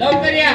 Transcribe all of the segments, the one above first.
लवकर या.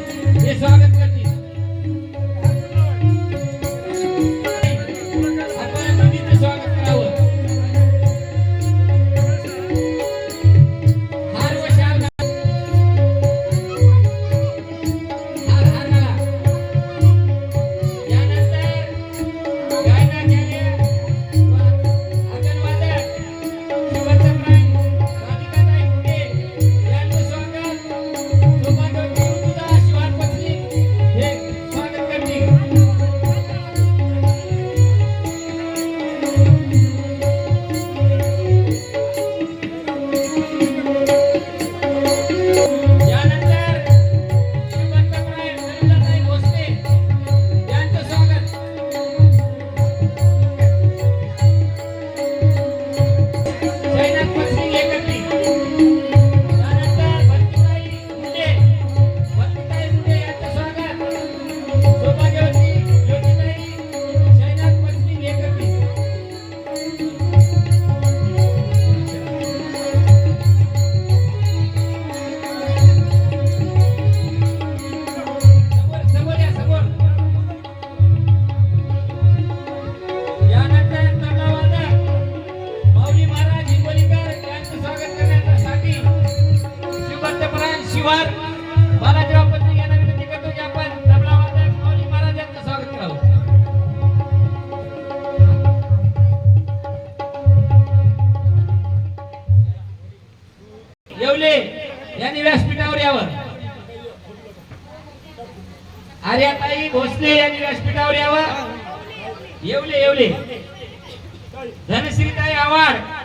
पचले हे स्वागत शिवभक्तपरायण बालाजीराव पत्नी यांना विनंती करतो की आपण माऊली महाराज यांचं स्वागत करावं येवले यांनी व्यासपीठावर यावं. आर्याताई भोसले यांनी व्यासपीठावर यावं. येवले येवले. धनश्रीताई आव्हाड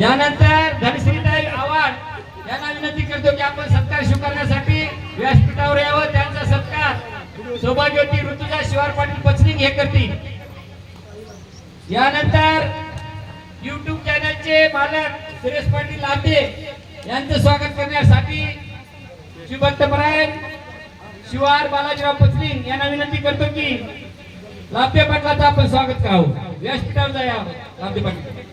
यानंतर धनश्रीताई आव्हाड यांना विनंती करतो की आपण सत्कार स्वीकारण्यासाठी व्यासपीठावर यावं त्यांचा सत्कार सौभाग्यवती ऋतुजा शिवार पाटील पचनिंग हे करतील. यानंतर युट्यूब चॅनलचे मालक सुरेश पाटील लाभे यांचं स्वागत करण्यासाठी शिवभक्तपरायण शिवार बालाजीराव पचलिंग यांना विनंती करतो की लाभे पाटलाचं आपण स्वागत करावं. व्यासपीठावर जाया लाभे पाटील.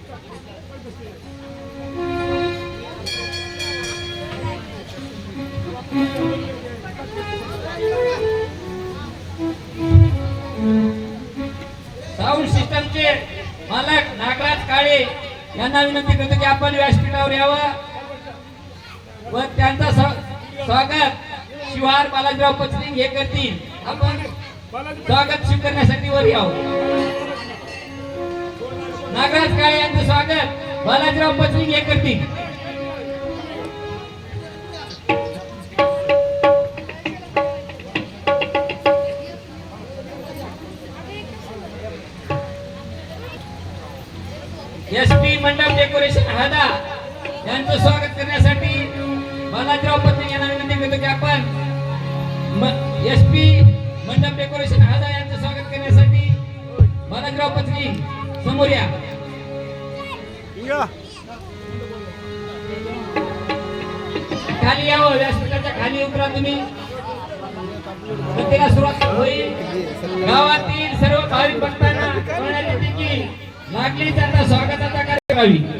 साऊंड सिस्टमचे मालक नागराज काळे यांना विनंती करतो की आपण व्यासपीठावर यावं. व त्यांचा स्वा- स्वागत शिवार बालाजीराव पचलिंग हे करतील. आपण स्वागत स्वीकारण्यासाठी वर यावं. नागराज काळे यांचं स्वागत बालाजीराव पचलिंग हे करतील. पी मंडप डेकोरेशन हादा यांचं स्वागत करण्यासाठी बालाजीराव पत्नी यांना विनंती करतो की आपण एस पी मंडप डेकोरेशन हादा यांचं स्वागत करण्यासाठी बालाजीराव पत्नी समोर या. खाली यावं व्यासपीठाच्या खाली उतरा तुम्ही. प्रत्येका सुरुवात होईल. गावातील सर्व भाविक भक्तांना लागली त्यांना स्वागताचा कार्यक्रम करावी